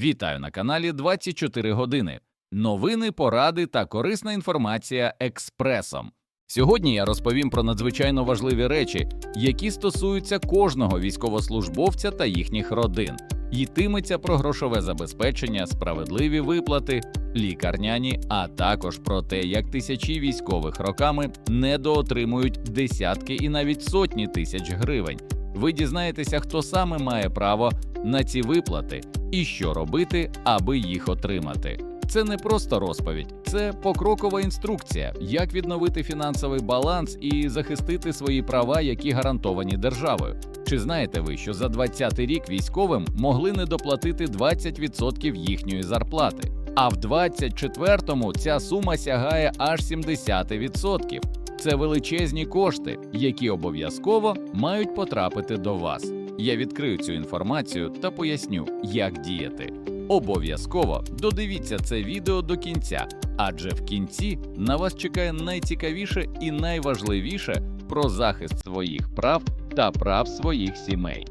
Вітаю на каналі 24 години. Новини, поради та корисна інформація експресом. Сьогодні я розповім про надзвичайно важливі речі, які стосуються кожного військовослужбовця та їхніх родин. Йтиметься про грошове забезпечення, справедливі виплати, лікарняні, а також про те, як тисячі військових роками недоотримують десятки і навіть сотні тисяч гривень. Ви дізнаєтеся, хто саме має право на ці виплати і що робити, аби їх отримати. Це не просто розповідь, це покрокова інструкція, як відновити фінансовий баланс і захистити свої права, які гарантовані державою. Чи знаєте ви, що за 20-й рік військовим могли не доплатити 20% їхньої зарплати? А в 24-му ця сума сягає аж 70%. Це величезні кошти, які обов'язково мають потрапити до вас. Я відкрию цю інформацію та поясню, як діяти. Обов'язково додивіться це відео до кінця, адже в кінці на вас чекає найцікавіше і найважливіше про захист своїх прав та прав своїх сімей.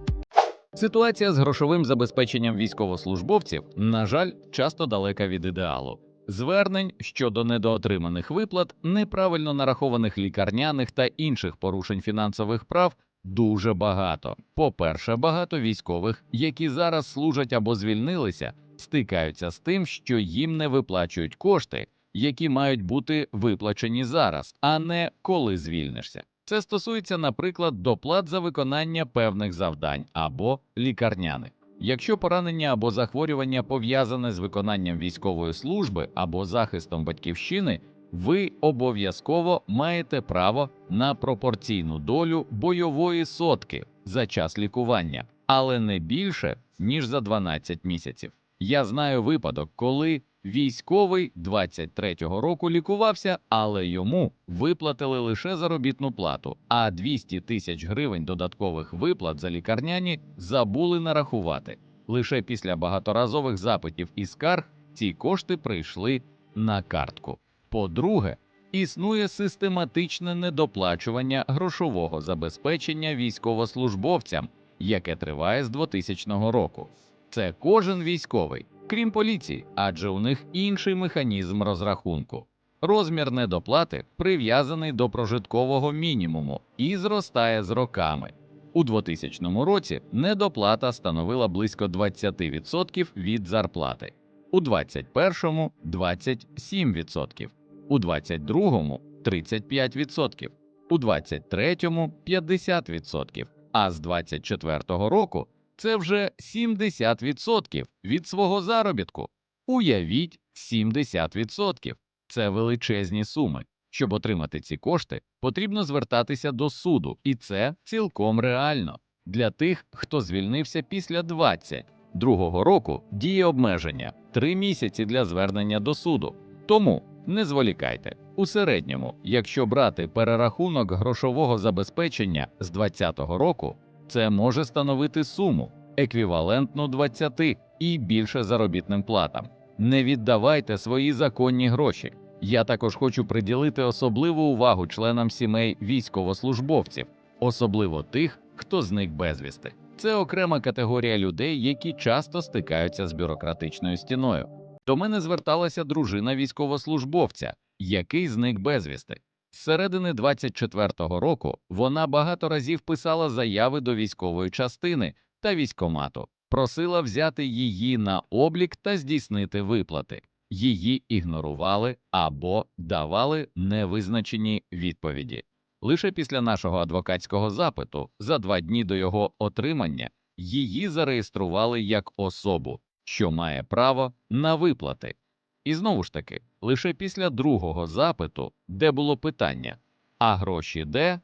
Ситуація з грошовим забезпеченням військовослужбовців, на жаль, часто далека від ідеалу. Звернень щодо недоотриманих виплат, неправильно нарахованих лікарняних та інших порушень фінансових прав дуже багато. По-перше, багато військових, які зараз служать або звільнилися, стикаються з тим, що їм не виплачують кошти, які мають бути виплачені зараз, а не коли звільнишся. Це стосується, наприклад, доплат за виконання певних завдань або лікарняних. Якщо поранення або захворювання пов'язане з виконанням військової служби або захистом батьківщини, ви обов'язково маєте право на пропорційну долю бойової сотки за час лікування, але не більше ніж за 12 місяців. Я знаю випадок, коли військовий 23-го року лікувався, але йому виплатили лише заробітну плату, а 200 тисяч гривень додаткових виплат за лікарняні забули нарахувати. Лише після багаторазових запитів і скарг ці кошти прийшли на картку. По-друге, існує систематичне недоплачування грошового забезпечення військовослужбовцям, яке триває з 2000 року. Це кожен військовий, крім поліції, адже у них інший механізм розрахунку. Розмір недоплати прив'язаний до прожиткового мінімуму і зростає з роками. У 2000 році недоплата становила близько 20% від зарплати, у 2021 – 27%, у 2022 – 35%, у 2023 – 50%, а з 2024 року це вже 70% від свого заробітку. Уявіть, 70%. Це величезні суми. Щоб отримати ці кошти, потрібно звертатися до суду, і це цілком реально. Для тих, хто звільнився після 22-го року, діє обмеження 3 місяці для звернення до суду. Тому не зволікайте. У середньому, якщо брати перерахунок грошового забезпечення з 2020 року, це може становити суму еквівалентну 20 і більше заробітним платам. Не віддавайте свої законні гроші. Я також хочу приділити особливу увагу членам сімей військовослужбовців, особливо тих, хто зник безвісти. Це окрема категорія людей, які часто стикаються з бюрократичною стіною. До мене зверталася дружина військовослужбовця, який зник безвісти. З середини 24-го року вона багато разів писала заяви до військової частини та військомату, просила взяти її на облік та здійснити виплати. Її ігнорували або давали невизначені відповіді. Лише після нашого адвокатського запиту, за два дні до його отримання, її зареєстрували як особу, що має право на виплати. І знову ж таки, лише після другого запиту, де було питання, а гроші де,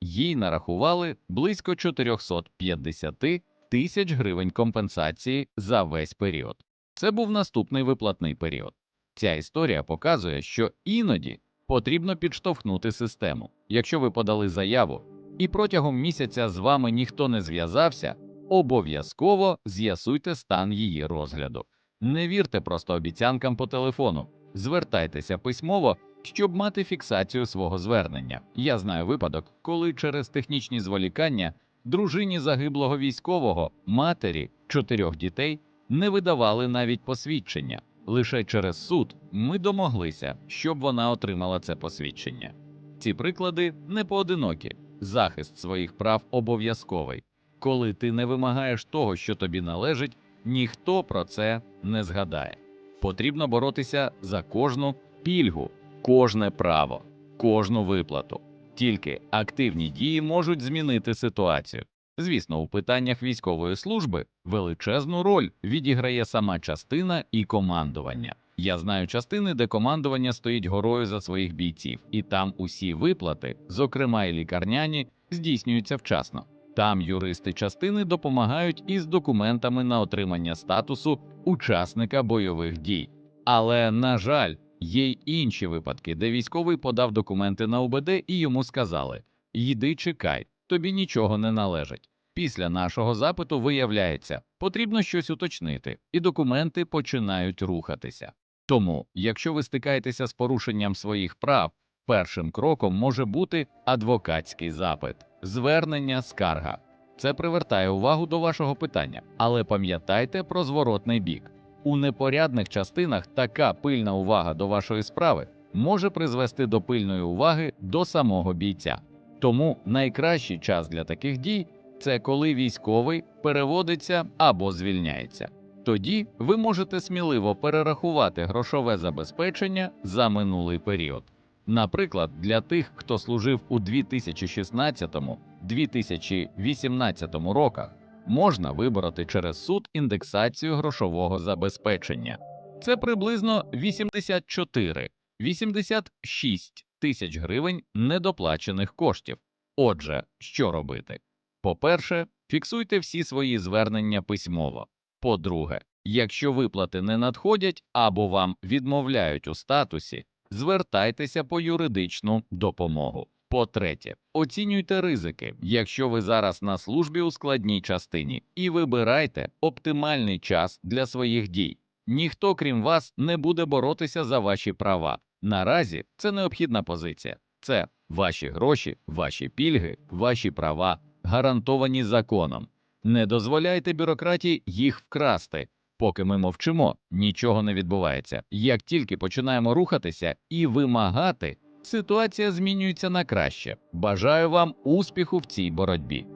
їй нарахували близько 450 тисяч гривень компенсації за весь період. Це був наступний виплатний період. Ця історія показує, що іноді потрібно підштовхнути систему. Якщо ви подали заяву і протягом місяця з вами ніхто не зв'язався, обов'язково з'ясуйте стан її розгляду. Не вірте просто обіцянкам по телефону, звертайтеся письмово, щоб мати фіксацію свого звернення. Я знаю випадок, коли через технічні зволікання дружині загиблого військового, матері чотирьох дітей не видавали навіть посвідчення. Лише через суд ми домоглися, щоб вона отримала це посвідчення. Ці приклади не поодинокі. Захист своїх прав обов'язковий. Коли ти не вимагаєш того, що тобі належить, ніхто про це не згадає. Потрібно боротися за кожну пільгу, кожне право, кожну виплату. Тільки активні дії можуть змінити ситуацію. Звісно, у питаннях військової служби величезну роль відіграє сама частина і командування. Я знаю частини, де командування стоїть горою за своїх бійців, і там усі виплати, зокрема і лікарняні, здійснюються вчасно. Там юристи частини допомагають із документами на отримання статусу учасника бойових дій. Але, на жаль, є й інші випадки, де військовий подав документи на УБД і йому сказали: Йди, чекай, тобі нічого не належить. Після нашого запиту виявляється, потрібно щось уточнити, і документи починають рухатися. Тому, якщо ви стикаєтеся з порушенням своїх прав, першим кроком може бути адвокатський запит, звернення, скарга. Це привертає увагу до вашого питання, але пам'ятайте про зворотний бік. У непорядних частинах така пильна увага до вашої справи може призвести до пильної уваги до самого бійця. Тому найкращий час для таких дій це коли військовий переводиться або звільняється. Тоді ви можете сміливо перерахувати грошове забезпечення за минулий період. Наприклад, для тих, хто служив у 2016-2018 роках, можна вибороти через суд індексацію грошового забезпечення. Це приблизно 84-86 тисяч гривень недоплачених коштів. Отже, що робити? По-перше, фіксуйте всі свої звернення письмово. По-друге, якщо виплати не надходять або вам відмовляють у статусі, звертайтеся по юридичну допомогу. По-третє, оцінюйте ризики, якщо ви зараз на службі у складній частині, і вибирайте оптимальний час для своїх дій. Ніхто, крім вас, не буде боротися за ваші права. Наразі це необхідна позиція. Це ваші гроші, ваші пільги, ваші права, гарантовані законом. Не дозволяйте бюрократії їх вкрасти. Поки ми мовчимо, нічого не відбувається. Як тільки починаємо рухатися і вимагати, ситуація змінюється на краще. Бажаю вам успіху в цій боротьбі.